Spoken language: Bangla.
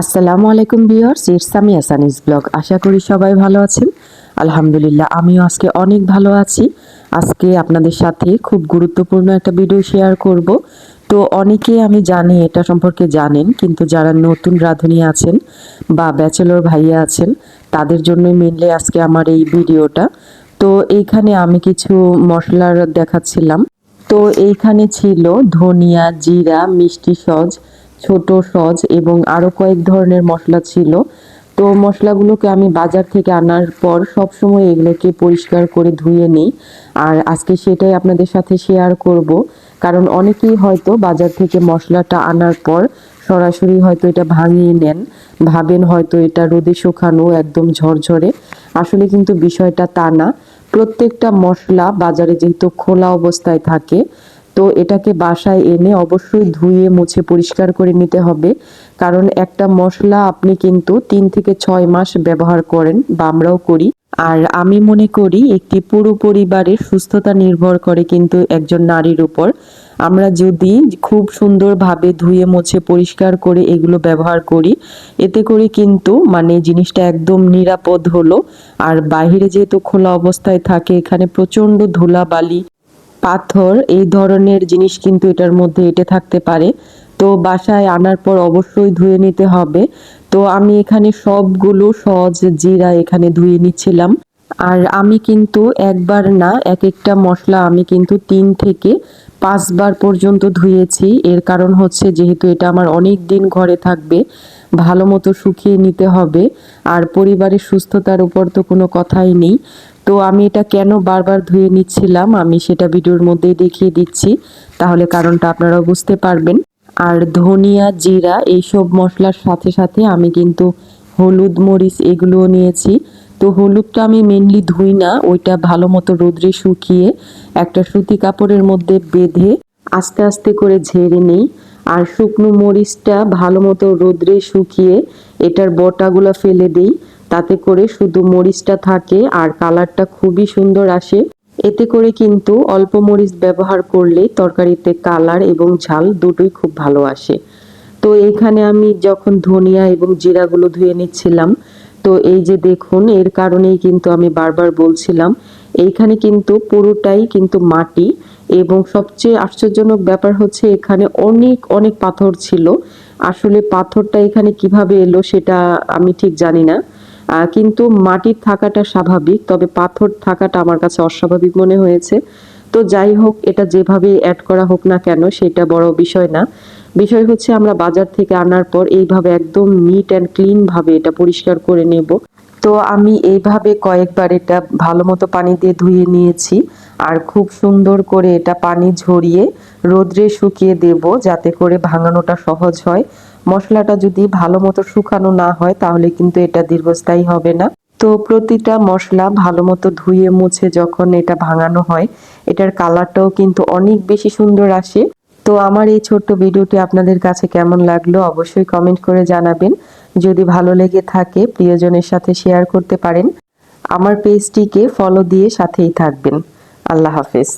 আসসালামু আলাইকুম বিয়ার্স ইটস আমি আসানিস ব্লগ। আশা করি সবাই ভালো আছেন। আলহামদুলিল্লাহ, আমিও আজকে অনেক ভালো আছি। আজকে আপনাদের সাথে খুব গুরুত্বপূর্ণ একটা ভিডিও শেয়ার করব। তো অনেকে, আমি জানি এটা সম্পর্কে জানেন, কিন্তু যারা নতুন রাঁধুনি আছেন বা ব্যাচেলর ভাইয়া আছেন, তাদের জন্যই মেনলি আজকে আমার এই ভিডিওটা। তো এইখানে আমি কিছু মশলার দেখাচ্ছিলাম। তো এইখানে ছিল ধনিয়া, জিরা, মিষ্টি সজ ছোট সজ এবং আরও কয়েক ধরনের মশলা ছিল। তো মশলাগুলোকে আমি বাজার থেকে আনার পর সব সময় এগুলোকে পরিষ্কার করে ধুয়ে নিই। আর আজকে সেটাই আপনাদের সাথে শেয়ার করব। কারণ অনেকেই হয়তো বাজার থেকে মশলাটা আনার পর সরাসরি হয়তো এটা ভাঙিয়ে নেন। ভাবেন হয়তো এটা রোদে শুকানো, একদম ঝরঝরে। আসলে কিন্তু বিষয়টা তা না। প্রত্যেকটা মশলা বাজারে যেহেতু খোলা অবস্থায় থাকে তো এটাকে বাসায় এনে অবশ্যই ধুয়ে, মুছে পরিষ্কার করে নিতে হবে। কারণ একটা মশলা আপনি কিন্তু তিন থেকে ছয় মাস ব্যবহার করেন, বা আমরাও করি। আর আমি মনে করি একটি পুরো পরিবারের সুস্থতা নির্ভর করে কিন্তু একজন নারীর উপর। আমরা যদি খুব সুন্দরভাবে ধুয়ে, মুছে, পরিষ্কার করে এগুলো ব্যবহার করি, এতে করে কিন্তু মানে জিনিসটা একদম নিরাপদ হলো। আর বাইরে যেহেতু খোলা অবস্থায় থাকে, এখানে প্রচণ্ড ধুলাবালি পাথর, এই ধরনের জিনিস কিন্তু এটার মধ্যে এঁটে থাকতে পারে। তো বাসায় আনার পর অবশ্যই ধুয়ে নিতে হবে। তো আমি এখানে সবগুলো সহজ জিরা এখানে ধুয়ে নিচ্ছিলাম। আর আমি কিন্তু একবার না এক একটা মশলা আমি কিন্তু তিন থেকে পাঁচবার পর্যন্ত ধুয়েছি। এর কারণ হচ্ছে যেহেতু এটা আমার অনেক দিন ঘরে থাকবে, ভালো মতো শুকিয়ে নিতে হবে। আর পরিবারের সুস্থতার উপর তো কোনো কথাই নেই। তো আমি এটা কেন বারবার ধুয়ে নিচ্ছিলাম? আমি সেটা ভিডিওর মধ্যেই দেখিয়ে দিচ্ছি। তাহলে কারণটা আপনারা বুঝতে পারবেন। আর ধনিয়া, জিরা এইসব মশলার সাথে সাথে আমি কিন্তু হলুদ মরিচ এগুলোও নিয়েছি। তো হলুদটা আমি মেনলি ধুই না, ওইটা ভালো মতো রোদ্রে শুকিয়ে একটা সুতি কাপড়ের মধ্যে বেঁধে আস্তে আস্তে করে ঝেড়ে নেই। আর শুকনো মরিচটা ভালো মতো রোদ্রে শুকিয়ে এটার বটাগুলো ফেলে দিই। তাতে করে শুধু মরিচটা থাকে আর কালারটা খুবই সুন্দর আসে। এতে করে কিন্তু অল্প মরিচ ব্যবহার করলে তরকারিতে কালার এবং ঝাল দুটোই খুব ভালো আসে। তো এখানে আমি যখন ধনিয়া এবং জিরাগুলো ধুয়ে নিচ্ছিলাম, তো এই যে দেখুন, এর কারণেই কিন্তু আমি বারবার বলছিলাম, এইখানে কিন্তু পুরোটাই কিন্তু মাটি এবং সবচেয়ে আশ্চর্যজনক ব্যাপার হচ্ছে এখানে অনেক অনেক পাথর ছিল। আসলে পাথরটা এখানে কীভাবে এলো সেটা আমি ঠিক জানি না। কিন্তু মাটির থাকাটা স্বাভাবিক, তবে পাথর থাকাটা আমার কাছে অস্বাভাবিক মনে হয়েছে। তো যাই হোক, এটা যেভাবে অ্যাড করা হোক না কেন, সেটা বড় বিষয় না। বিষয় হচ্ছে আমরা বাজার থেকে আনার পর এইভাবে একদম নিট অ্যান্ড ক্লিন ভাবে এটা পরিষ্কার করে নেব। তো আমি এইভাবে কয়েকবার এটা ভালো মতো পানি দিয়ে ধুয়ে নিয়েছি আর খুব সুন্দর করে এটা পানি ঝরিয়ে রোদ্রে শুকিয়ে দেব যাতে করে ভাঙানোটা সহজ হয়। মশলাটা যদি ভালো মতো শুকানো না হয়, তাহলে কিন্তু এটা দীর্ঘস্থায়ী হবে না। তো প্রতিটা মশলা ভালো মতো ধুয়ে মুছে যখন এটা ভাঙানো হয়, এটার কালারটাও কিন্তু অনেক বেশি সুন্দর আসে। তো আমার এই ছোট্ট ভিডিওটি আপনাদের কাছে কেমন লাগল অবশ্যই কমেন্ট করে জানাবেন। যদি ভালো লেগে থাকে, প্রিয়জনের সাথে শেয়ার করতে পারেন। আমার পেজটিকে ফলো দিয়ে সাথেই থাকবেন। আল্লাহ হাফেজ।